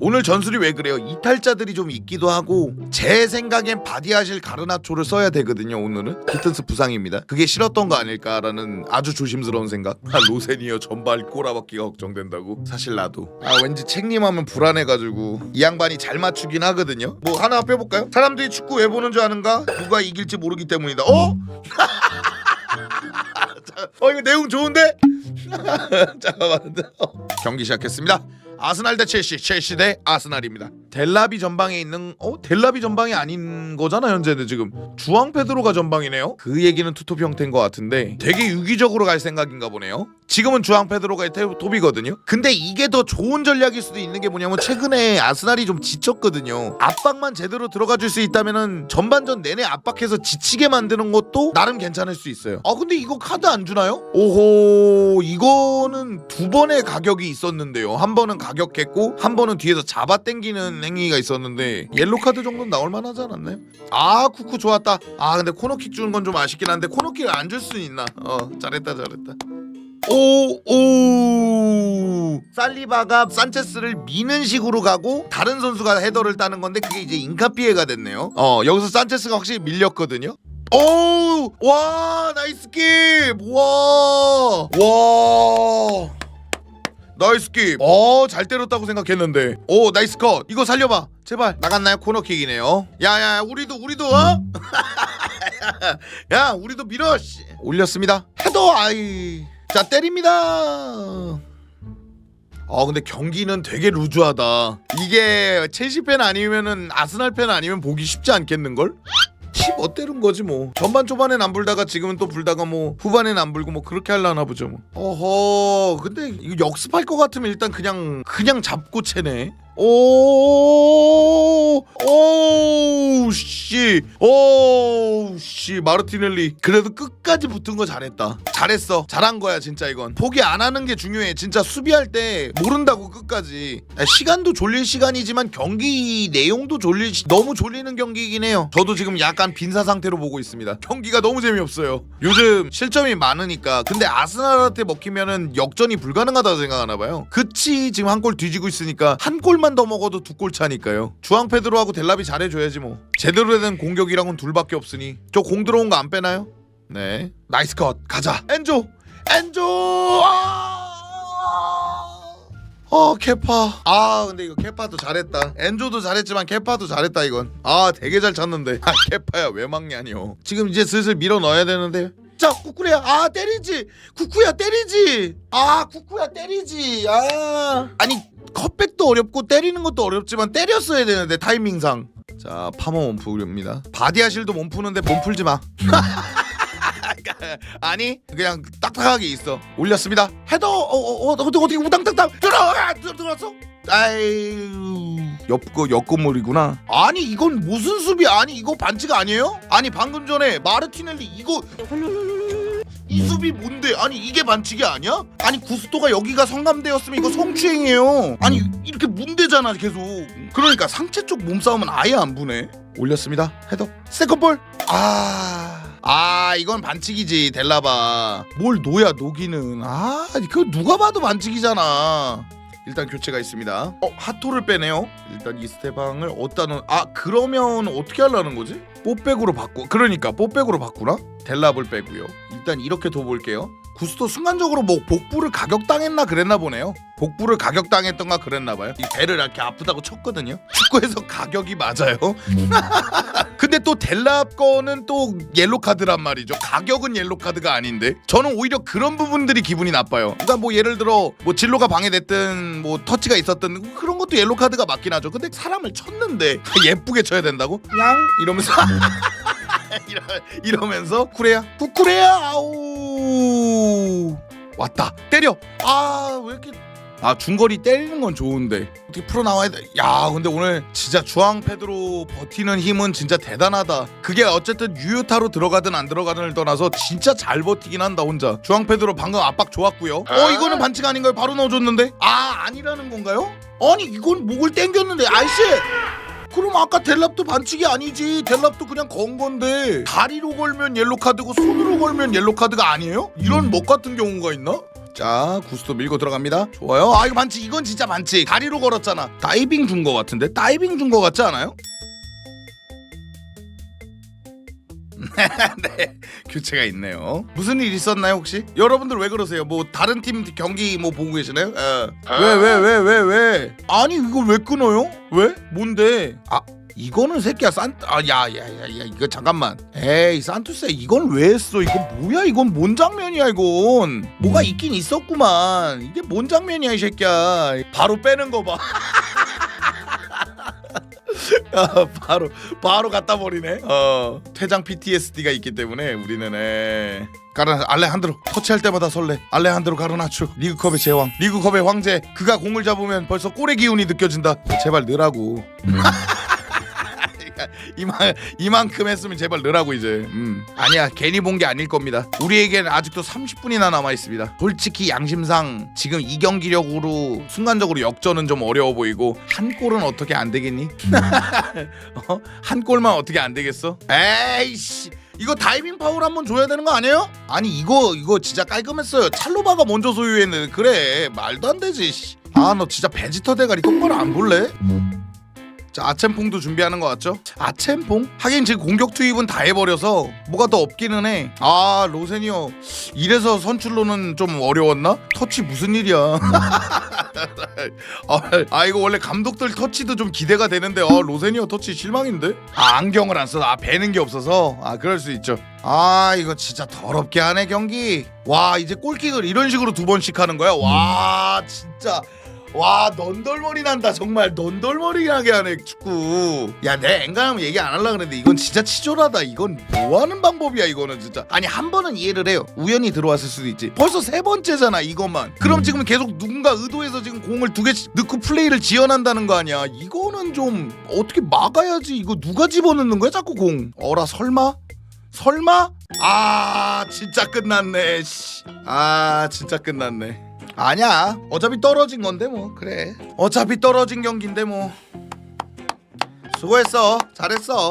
오늘 전술이 왜 그래요? 이탈자들이 좀 있기도 하고 제 생각엔 바디아실 가르나초를 써야 되거든요. 오늘은 기튼스 부상입니다. 그게 싫었던 거 아닐까라는 아주 조심스러운 생각. 아, 로세니어 전발 꼬라박기가 걱정된다고. 사실 나도. 아 왠지 책임하면 불안해가지고 이 양반이 잘 맞추긴 하거든요. 뭐 하나 빼볼까요? 사람들이 축구 왜 보는 줄 아는가? 누가 이길지 모르기 때문이다. 어? 자, 어 이거 내용 좋은데? 잠깐만. 경기 시작했습니다. 아스날 대 첼시, 첼시 대 아스날입니다. 델라비 전방에 있는 어 델라비 전방이 아닌 거잖아 현재는 지금 주앙 페드로가 전방이네요. 그 얘기는 투톱 형태인 것 같은데 되게 유기적으로 갈 생각인가 보네요. 지금은 주앙 페드로가 테- 톱이거든요. 근데 이게 더 좋은 전략일 수도 있는 게 뭐냐면 최근에 아스날이 좀 지쳤거든요. 압박만 제대로 들어가 줄 수 있다면은 전반전 내내 압박해서 지치게 만드는 것도 나름 괜찮을 수 있어요. 아 근데 이거 카드 안 주나요? 오호 이거는 두 번의 가격이 있었는데요. 한 번은 가격했고 한 번은 뒤에서 잡아 당기는 행위가 있었는데 옐로 카드 정도는 나올 만하지 않았나요? 아 쿠쿠 좋았다. 아 근데 코너킥 주는 건 좀 아쉽긴 한데 코너킥을 안 줄 수는 있나? 어 잘했다 잘했다. 오, 오. 살리바가 산체스를 미는 식으로 가고 다른 선수가 헤더를 따는 건데 그게 이제 인카피에가 됐네요. 어, 여기서 산체스가 확실히 밀렸거든요. 오! 와, 나이스 킵! 와! 와! 나이스 킵. 어, 잘 때렸다고 생각했는데. 오, 나이스 컷. 이거 살려봐. 제발. 나갔나요? 코너킥이네요. 야, 야, 우리도, 우리도, 어? 야, 우리도 밀어. 씨. 올렸습니다. 헤더, 아이. 자, 때립니다. 아 근데 경기는 되게 루즈하다. 이게 첼시 팬 아니면은 아스날 팬 아니면 보기 쉽지 않겠는걸? 힘 때는 거지 뭐. 전반 초반엔 안 불다가 지금은 또 불다가 뭐 후반엔 안 불고 뭐 그렇게 할라나 보죠 뭐. 어허. 근데 이거 역습할 것 같으면 일단 그냥 그냥 잡고 채네. 오, 오, 씨, 오, 씨, 마르티넬리. 그래도 끝까지 붙은 거 잘했다. 잘했어. 잘한 거야, 진짜 이건. 포기 안 하는 게 중요해. 진짜 수비할 때 모른다고 끝까지. 아, 시간도 졸릴 시간이지만 경기 내용도 졸릴, 시- 너무 졸리는 경기이긴 해요. 저도 지금 약간 빈사 상태로 보고 있습니다. 경기가 너무 재미없어요. 요즘 실점이 많으니까. 근데 아스날한테 먹히면은 역전이 불가능하다고 생각하나 봐요. 그치, 지금 한 골 뒤지고 있으니까 한 골만 더 먹어도 두 골 차니까요. 주앙 페드로하고 델라비 잘해줘야지 뭐. 제대로 된 공격이랑은 둘밖에 없으니. 저 공 들어온 거 안 빼나요? 네. 나이스 컷. 가자. 엔조. 엔조. 아! 어 케파 아 근데 이거 케파도 잘했다 엔조도 잘했지만 케파도 잘했다 이건 아 되게 잘 찼는데 아 케파야 왜 막냐니요 지금 이제 슬슬 밀어 넣어야 되는데 자 쿠쿠야. 아 때리지. 쿠쿠야 때리지. 아 쿠쿠야 때리지. 아. 아니 컵백도 어렵고 때리는 것도 어렵지만 때렸어야 되는데 타이밍상. 자 파머 몸풀입니다. 바디아실도 몸 푸는데 몸 풀지 마 아니 그냥 딱딱하게 있어. 올렸습니다. 헤더 어, 어, 어, 어떻게 우당탕탕. 들어가! 들- 들어왔어? 아유 옆거 옆건물이구나. 아니 이건 무슨 수비? 아니 이거 반칙 아니에요? 아니 방금 전에 마르티넬리 이거 이 수비 뭔데? 아니 이게 반칙이 아니야? 아니 구스토가 여기가 성감대였으면 이거 성추행이에요. 아니 이렇게 문대잖아 계속. 그러니까 상체 쪽 몸싸움은 아예 안 부네. 올렸습니다. 헤더. 세컨볼. 아 아 이건 반칙이지. 델라바. 뭘 노야 노기는. 아 그거 누가 봐도 반칙이잖아. 일단 교체가 있습니다. 어 하토를 빼네요. 일단 이스테방을 어디다 넣... 아 그러면 어떻게 하려는 거지? 뽀백으로 바꾸 그러니까 뽀백으로 바꾸나? 델랍을 빼고요. 일단 이렇게 둬볼게요 구스토 순간적으로 뭐 복부를 가격당했나 그랬나 보네요. 복부를 가격당했던가 그랬나 봐요. 이 배를 이렇게 아프다고 쳤거든요. 축구에서 가격이 맞아요? 근데 또 델랍 거는 또 옐로 카드란 말이죠. 가격은 옐로 카드가 아닌데 저는 오히려 그런 부분들이 기분이 나빠요. 그러니까 뭐 예를 들어 뭐 진로가 방해됐든 뭐 터치가 있었든 그런 것도 옐로 카드가 맞긴 하죠. 근데 사람을 쳤는데 예쁘게 쳐야 된다고? 양. 이러면서 이러, 이러면서 쿠레야? 쿠쿠레야? 아우 왔다 때려 아 왜 이렇게 아 중거리 때리는 건 좋은데 어떻게 풀어 나와야 돼? 야 근데 오늘 진짜 주앙 페드로 버티는 힘은 진짜 대단하다. 그게 어쨌든 유효타로 들어가든 안 들어가든을 떠나서 진짜 잘 버티긴 한다 혼자. 주앙 페드로 방금 압박 좋았고요. 어 이거는 반칙 아닌가요? 바로 넣어줬는데 아 아니라는 건가요? 아니 이건 목을 땡겼는데 아이씨. 그럼 아까 델랍도 반칙이 아니지. 델랍도 그냥 건 건데 다리로 걸면 옐로 카드고 손으로 걸면 옐로 카드가 아니에요? 이런 먹 같은 경우가 있나? 자 구스도 밀고 들어갑니다 좋아요 아 이거 반칙 이건 진짜 반칙 다리로 걸었잖아 다이빙 준 거 같은데 다이빙 준 거 같지 않아요? 네 교체가 있네요 무슨 일 있었나요 혹시? 여러분들 왜 그러세요? 뭐 다른 팀 경기 뭐 보고 계시나요? 왜왜 왜 왜 왜? 아니 이걸 왜 끊어요? 왜? 뭔데? 아 이거는 새끼야 산아야야야야 이거 잠깐만 에이 산투세 이건 왜 했어 이건 뭐야 이건 뭔 장면이야 이건 뭐가 있긴 있었구만 이게 뭔 장면이야 이 새끼야 바로 빼는 거봐 아, 바로 바로 갖다 버리네. 어. 퇴장 PTSD가 있기 때문에 우리는 에. 가르나 알레한드로 터치할 때마다 설레. 알레한드로 가르나초 리그컵의 제왕. 리그컵의 황제. 그가 공을 잡으면 벌써 골의 기운이 느껴진다. 제발 넣으라고 이만 이만큼 했으면 제발 넣으라고 이제. 음. 아니야 괜히 본 게 아닐 겁니다. 우리에겐 아직도 30분이나 남아 있습니다. 솔직히 양심상 지금 이 경기력으로 순간적으로 역전은 좀 어려워 보이고 한 골은 어떻게 안 되겠니? 어? 한 골만 어떻게 안 되겠어? 에이씨. 이거 다이빙 파울 한번 줘야 되는 거 아니에요? 아니 이거 이거 진짜 깔끔했어요. 찰로바가 먼저 소유했는데 그래 말도 안 되지. 아 너 진짜 베지터 대가리 똑바로 안 볼래? 자 아첸퐁도 준비하는 것 같죠? 아첸퐁? 하긴 지금 공격 투입은 다 해버려서 뭐가 더 없기는 해. 아 로세니어 이래서 선출로는 좀 어려웠나? 터치 무슨 일이야? 아, 아 이거 원래 감독들 터치도 좀 기대가 되는데 어 로세니어 터치 실망인데? 아 안경을 안 써서 아 배는 게 없어서 아 그럴 수 있죠. 아 이거 진짜 더럽게 하네 경기. 와 이제 골킥을 이런 식으로 두 번씩 하는 거야? 와 진짜. 와 넌덜머리 난다. 정말 넌덜머리 나게 하네 축구. 야내 앵간하면 얘기 안 하려고 그랬는데 이건 진짜 치졸하다. 이건 뭐하는 방법이야 이거는 진짜. 아니 한 번은 이해를 해요. 우연히 들어왔을 수도 있지. 벌써 세 번째잖아 이것만. 그럼 지금 계속 누군가 의도해서 지금 공을 두 개씩 넣고 플레이를 지연한다는 거 아니야? 이거는 좀 어떻게 막아야지. 이거 누가 집어넣는 거야 자꾸 공? 어라 설마? 설마? 아 진짜 끝났네 씨. 아 진짜 끝났네 아니야. 어차피 떨어진 건데 뭐. 그래. 어차피 떨어진 경기인데 뭐. 수고했어. 잘했어.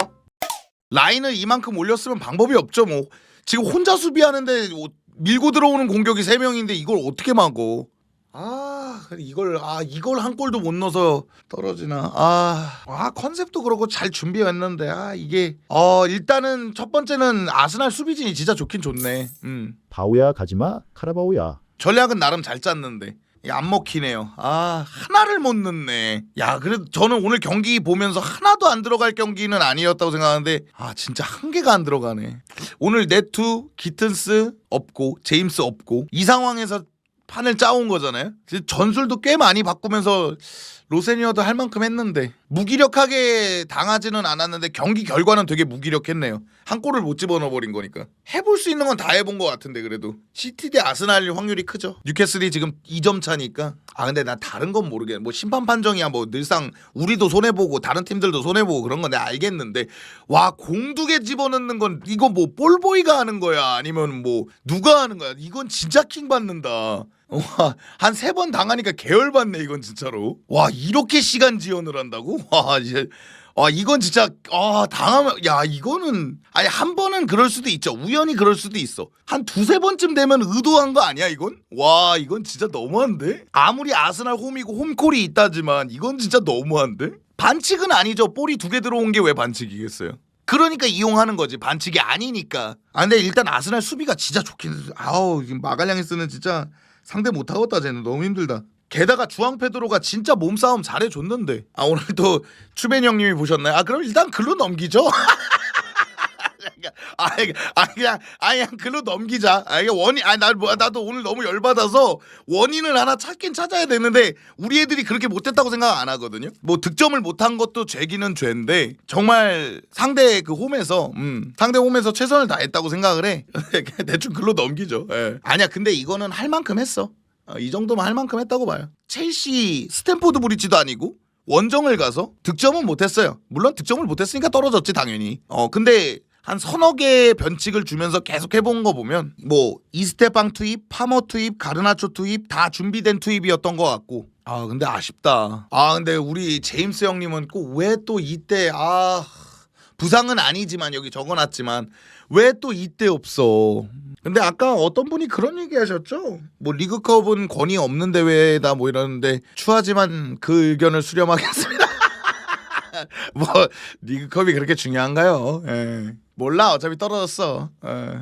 라인을 이만큼 올렸으면 방법이 없죠 뭐. 지금 혼자 수비하는데 뭐 밀고 들어오는 공격이 세명인데 이걸 어떻게 막어? 아 이걸 아 이걸 한 골도 못 넣어서 떨어지나. 아, 아 컨셉도 그렇고 잘 준비했는데 아 이게 어 일단은 첫 번째는 아스날 수비진이 진짜 좋긴 좋네. 음. 바우야 가지마 카라바오야 전략은 나름 잘 짰는데 안 먹히네요. 아 하나를 못 넣네. 야 그래도 저는 오늘 경기 보면서 하나도 안 들어갈 경기는 아니었다고 생각하는데 아 진짜 한 개가 안 들어가네. 오늘 네투 기튼스 없고 제임스 없고 이 상황에서 판을 짜온 거잖아요. 전술도 꽤 많이 바꾸면서 로세니어도 할 만큼 했는데 무기력하게 당하지는 않았는데 경기 결과는 되게 무기력했네요. 한 골을 못 집어넣어 버린 거니까 해볼 수 있는 건 다 해본 것 같은데 그래도 시티 대 아스날 확률이 크죠. 뉴캐슬이 지금 2점 차니까 아 근데 나 다른 건 모르겠네. 뭐 심판 판정이야 뭐 늘상 우리도 손해 보고 다른 팀들도 손해 보고 그런 건 내가 알겠는데 와 공두개 집어넣는 건 이거 뭐 볼보이가 하는 거야 아니면 뭐 누가 하는 거야? 이건 진짜 킹 받는다. 와한 세 번 당하니까 계열 받네 이건 진짜로. 와 이렇게 시간 지연을 한다고? 와 이제 와 이건 진짜 아 당하면 야 이거는 아니 한 번은 그럴 수도 있죠. 우연히 그럴 수도 있어. 한 두세 번쯤 되면 의도한 거 아니야 이건? 와 이건 진짜 너무한데? 아무리 아스날 홈이고 홈콜이 있다지만 이건 진짜 너무한데? 반칙은 아니죠. 볼이 두 개 들어온 게 왜 반칙이겠어요? 그러니까 이용하는 거지. 반칙이 아니니까. 아 근데 일단 아스날 수비가 진짜 좋긴 해. 아우 지금 마갈량이스는 진짜 상대 못하겠다 쟤는. 너무 힘들다. 게다가 주앙 페드로가 진짜 몸싸움 잘해줬는데. 아 오늘 또 추벤 형님이 보셨나요? 아 그럼 일단 글로 넘기죠 아, 아 그냥 아 그냥 글로 넘기자. 아 이게 원인 아나 뭐, 나도 오늘 너무 열받아서 원인을 하나 찾긴 찾아야 되는데 우리 애들이 그렇게 못했다고 생각 안 하거든요. 뭐 득점을 못한 것도 죄기는 죄인데 정말 상대 그 홈에서 음 상대 홈에서 최선을 다했다고 생각을 해. 대충 글로 넘기죠. 예. 아니야 근데 이거는 할 만큼 했어. 어, 이 정도면 할 만큼 했다고 봐요. 첼시 스탠포드 브리지도 아니고 원정을 가서 득점은 못했어요. 물론 득점을 못했으니까 떨어졌지 당연히. 어 근데 한 서너 개의 변칙을 주면서 계속 해본 거 보면 뭐 이스테방 투입, 파머 투입, 가르나초 투입 다 준비된 투입이었던 것 같고 아 근데 아쉽다. 아 근데 우리 제임스 형님은 꼭 왜 또 이때 아 부상은 아니지만 여기 적어놨지만 왜 또 이때 없어? 근데 아까 어떤 분이 그런 얘기 하셨죠? 뭐 리그컵은 권위 없는 대회다 뭐 이러는데 추하지만 그 의견을 수렴하겠습니다. 뭐 리그컵이 그렇게 중요한가요? 예. 몰라 어차피 떨어졌어. 예.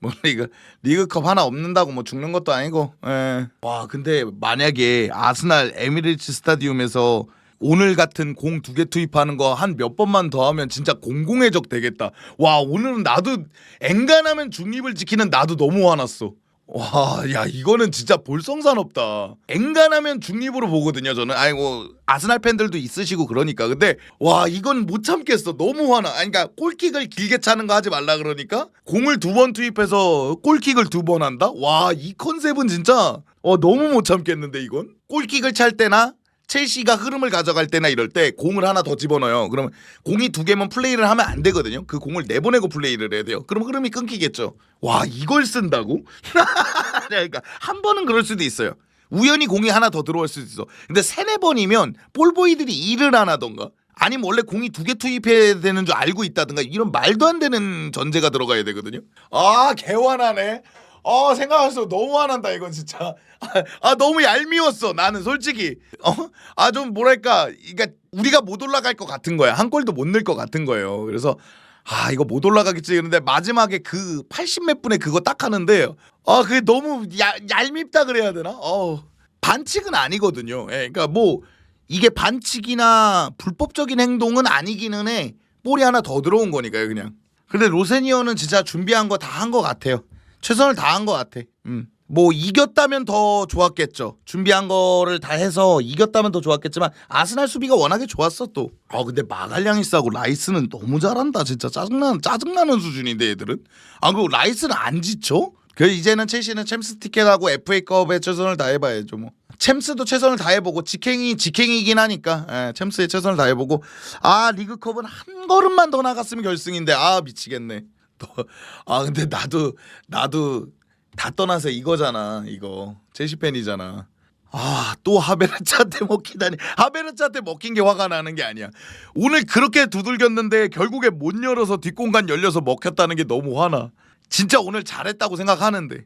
뭐 리그 리그컵 하나 없는다고 뭐 죽는 것도 아니고. 예. 와 근데 만약에 아스날 에미리츠 스타디움에서 오늘 같은 공 두 개 투입하는 거 한 몇 번만 더 하면 진짜 공공의 적 되겠다. 와 오늘은 나도 엔간하면 중립을 지키는 나도 너무 화났어. 와, 야 이거는 진짜 볼성사납다. 엔간하면 중립으로 보거든요. 저는 아니 뭐 아스날 팬들도 있으시고 그러니까 근데 와 이건 못 참겠어. 너무 화나. 아니 그러니까 골킥을 길게 차는 거 하지 말라 그러니까 공을 두 번 투입해서 골킥을 두 번 한다. 와 이 컨셉은 진짜 어 너무 못 참겠는데 이건 골킥을 찰 때나 첼시가 흐름을 가져갈 때나 이럴 때 공을 하나 더 집어넣어요. 그러면 공이 두 개면 플레이를 하면 안 되거든요. 그 공을 내보내고 플레이를 해야 돼요. 그럼 흐름이 끊기겠죠. 와 이걸 쓴다고? 그러니까 한 번은 그럴 수도 있어요. 우연히 공이 하나 더 들어올 수도 있어. 근데 세네 번이면 볼보이들이 일을 안 하던가. 아니면 원래 공이 두 개 투입해야 되는 줄 알고 있다든가 이런 말도 안 되는 전제가 들어가야 되거든요. 아 개화나네. 어 생각할수록 너무 화난다 이건 진짜. 아 너무 얄미웠어 나는 솔직히. 어아 좀 뭐랄까 그러니까 우리가 못 올라갈 것 같은 거야. 한 골도 못 넣을 것 같은 거예요. 그래서 아 이거 못 올라가겠지 그런데 마지막에 그 80몇 분에 그거 딱 하는데 아 그게 너무 야, 얄밉다 그래야 되나? 어 반칙은 아니거든요. 예, 그러니까 뭐 이게 반칙이나 불법적인 행동은 아니기는 해. 볼이 하나 더 들어온 거니까요, 그냥. 근데 로세니어는 진짜 준비한 거 다한것 같아요. 최선을 다한 것 같아. 음. 뭐 이겼다면 더 좋았겠죠. 준비한 거를 다 해서 이겼다면 더 좋았겠지만 아스날 수비가 워낙에 좋았어 또. 아 근데 마갈량이스하고 라이스는 너무 잘한다 진짜 짜증나는 짜증나는 수준인데 얘들은. 아 그리고 라이스는 안 지쳐? 그 이제는 첼시는 챔스 티켓하고 FA컵에 최선을 다해봐야죠 뭐. 챔스도 최선을 다해보고 직행이 직행이긴 하니까 예, 챔스에 최선을 다해보고 아 리그컵은 한 걸음만 더 나갔으면 결승인데 아 미치겠네. 또, 아 근데 나도 나도 다 떠나서 이거잖아 이거 첼시 팬이잖아. 아 또 하베르츠한테 먹히다니 하베르츠한테 먹힌 게 화가 나는 게 아니야. 오늘 그렇게 두들겼는데 결국에 못 열어서 뒷공간 열려서 먹혔다는 게 너무 화나. 진짜 오늘 잘했다고 생각하는데.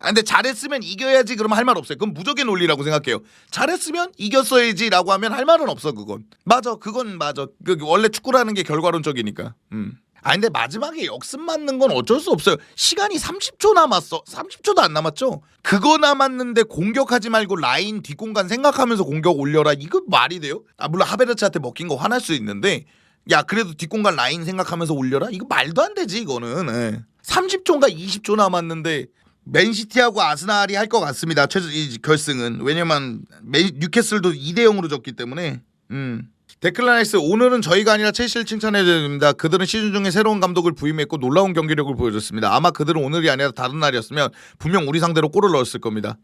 아, 근데 잘했으면 이겨야지 그러면 할 말 없어요. 그건 무적의 논리라고 생각해요. 잘했으면 이겼어야지라고 하면 할 말은 없어 그건. 맞아, 그건 맞아. 그 원래 축구라는 게 결과론적이니까. 음. 아 근데 마지막에 역습 맞는 건 어쩔 수 없어요. 시간이 30초 남았어. 30초도 안 남았죠. 그거 남았는데 공격하지 말고 라인 뒷공간 생각하면서 공격 올려라. 이거 말이 돼요? 아 물론 하베르츠한테 먹힌 거 화날 수 있는데 야 그래도 뒷공간 라인 생각하면서 올려라. 이거 말도 안 되지 이거는. 예. 30초인가 20초 남았는데 맨시티하고 아스날이 할 것 같습니다. 이 결승은 왜냐면 맨- 뉴캐슬도 2대 0으로 졌기 때문에. 음. 데클라이스 오늘은 저희가 아니라 첼시를 칭찬해야 됩니다. 그들은 시즌 중에 새로운 감독을 부임했고 놀라운 경기력을 보여줬습니다. 아마 그들은 오늘이 아니라 다른 날이었으면 분명 우리 상대로 골을 넣었을 겁니다.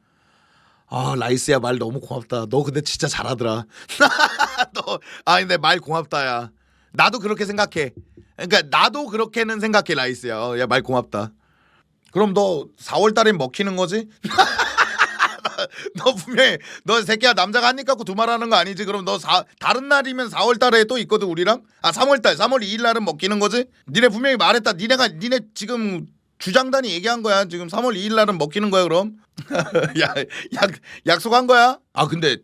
아 라이스야 말 너무 고맙다. 너 근데 진짜 잘하더라. 너아 근데 말 고맙다야. 나도 그렇게 생각해. 그러니까 나도 그렇게는 생각해 라이스야. 어, 야말 고맙다. 그럼 너 4월 달엔 먹히는 거지? 너 분명히 너 새끼야 남자가 한입 갖고 두 말 하는 거 아니지? 그럼 너 사, 다른 날이면 4월 달에 또 있거든 우리랑? 아 3월 달 3월 2일 날은 먹히는 거지? 니네 분명히 말했다. 니네가 니네 지금 주장단이 얘기한 거야. 지금 3월 2일 날은 먹히는 거야 그럼? 야, 약 약속한 거야? 아 근데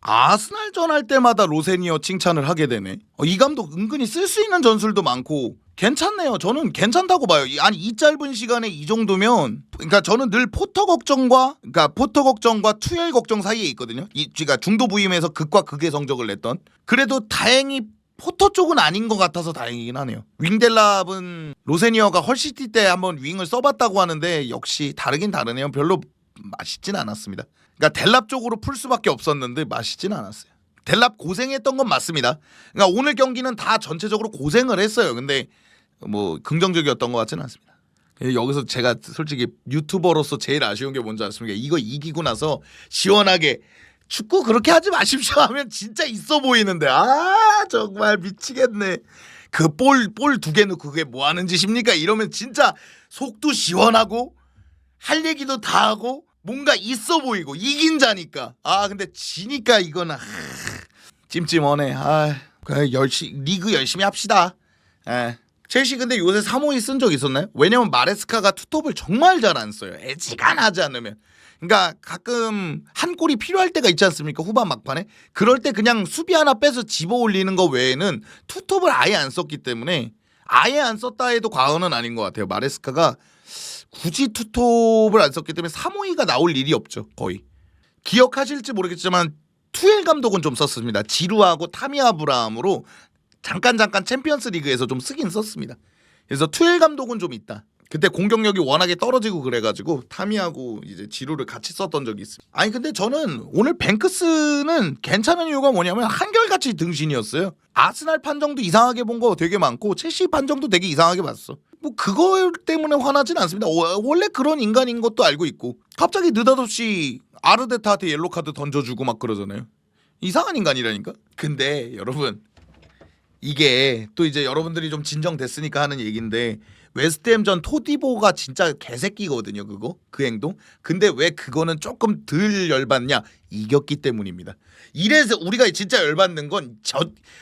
아스날전 할 때마다 로세니어 칭찬을 하게 되네. 어, 이 감독 은근히 쓸 수 있는 전술도 많고 괜찮네요. 저는 괜찮다고 봐요. 이- 아니 이 짧은 시간에 이 정도면 그러니까 저는 늘 포터 걱정과 그러니까 포터 걱정과 투엘 걱정 사이에 있거든요. 이 그러니까 중도 부임에서 극과 극의 성적을 냈던 그래도 다행히 포터 쪽은 아닌 것 같아서 다행이긴 하네요. 윙델랍은 로세니어가 헐시티 때 한번 윙을 써봤다고 하는데 역시 다르긴 다르네요. 별로 맛있진 않았습니다. 그러니까 델랍 쪽으로 풀 수밖에 없었는데 맛있진 않았어요. 델랍 고생했던 건 맞습니다. 그러니까 오늘 경기는 다 전체적으로 고생을 했어요. 근데 뭐 긍정적이었던 것 같지는 않습니다. 여기서 제가 솔직히 유튜버로서 제일 아쉬운 게 뭔지 아십니까? 이거 이기고 나서 시원하게 축구 그렇게 하지 마십시오 하면 진짜 있어 보이는데 아 정말 미치겠네. 그 볼 볼 두 개 넣고 그게 뭐 하는 짓입니까? 이러면 진짜 속도 시원하고 할 얘기도 다 하고 뭔가 있어 보이고 이긴 자니까 아 근데 지니까 이건 아, 찜찜하네 아 그냥 열심히 리그 열심히 합시다 예 첼시 근데 요새 3호이 쓴 적 있었나요? 왜냐면 마레스카가 투톱을 정말 잘 안 써요. 애지간하지 않으면. 그러니까 가끔 한 골이 필요할 때가 있지 않습니까? 후반 막판에. 그럴 때 그냥 수비 하나 빼서 집어 올리는 거 외에는 투톱을 아예 안 썼기 때문에 아예 안 썼다 해도 과언은 아닌 것 같아요. 마레스카가 굳이 투톱을 안 썼기 때문에 3호이가 나올 일이 없죠. 거의. 기억하실지 모르겠지만 투엘 감독은 좀 썼습니다. 지루하고 타미 아 브라함으로 잠깐 잠깐 챔피언스 리그에서 좀 쓰긴 썼습니다. 그래서 투엘 감독은 좀 있다. 그때 공격력이 워낙에 떨어지고 그래가지고 타미하고 이제 지루를 같이 썼던 적이 있습니다. 아니 근데 저는 오늘 뱅크스는 괜찮은 이유가 뭐냐면 한결같이 등신이었어요. 아스날 판정도 이상하게 본 거 되게 많고 첼시 판정도 되게 이상하게 봤어. 뭐 그거 때문에 화나진 않습니다. 워- 원래 그런 인간인 것도 알고 있고 갑자기 느닷없이 아르데타한테 옐로 카드 던져주고 막 그러잖아요. 이상한 인간이라니까. 근데 여러분 이게 또 이제 여러분들이 좀 진정됐으니까 하는 얘기인데 웨스트햄전 토디보가 진짜 개새끼거든요 그거? 그 행동? 근데 왜 그거는 조금 덜 열받냐? 이겼기 때문입니다. 이래서 우리가 진짜 열받는 건 저,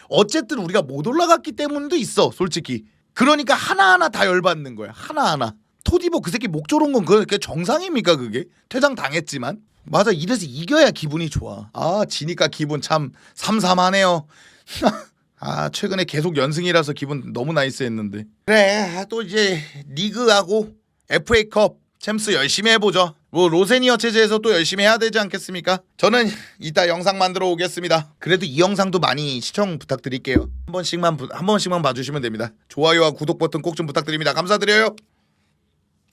어쨌든 우리가 못 올라갔기 때문도 있어 솔직히. 그러니까 하나하나 다 열받는 거야 하나하나. 토디보 그 새끼 목 조른 건 그게 정상입니까 그게? 퇴장 당했지만. 맞아 이래서 이겨야 기분이 좋아. 아 지니까 기분 참 삼삼하네요 아 최근에 계속 연승이라서 기분 너무 나이스했는데. 그래 또 이제 리그하고 FA컵 챔스 열심히 해보죠. 뭐 로세니어 체제에서 또 열심히 해야 되지 않겠습니까? 저는 이따 영상 만들어 오겠습니다. 그래도 이 영상도 많이 시청 부탁드릴게요. 한 번씩만 부- 한 번씩만 봐주시면 됩니다. 좋아요와 구독 버튼 꼭 좀 부탁드립니다. 감사드려요.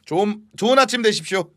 좋은 좋은 아침 되십시오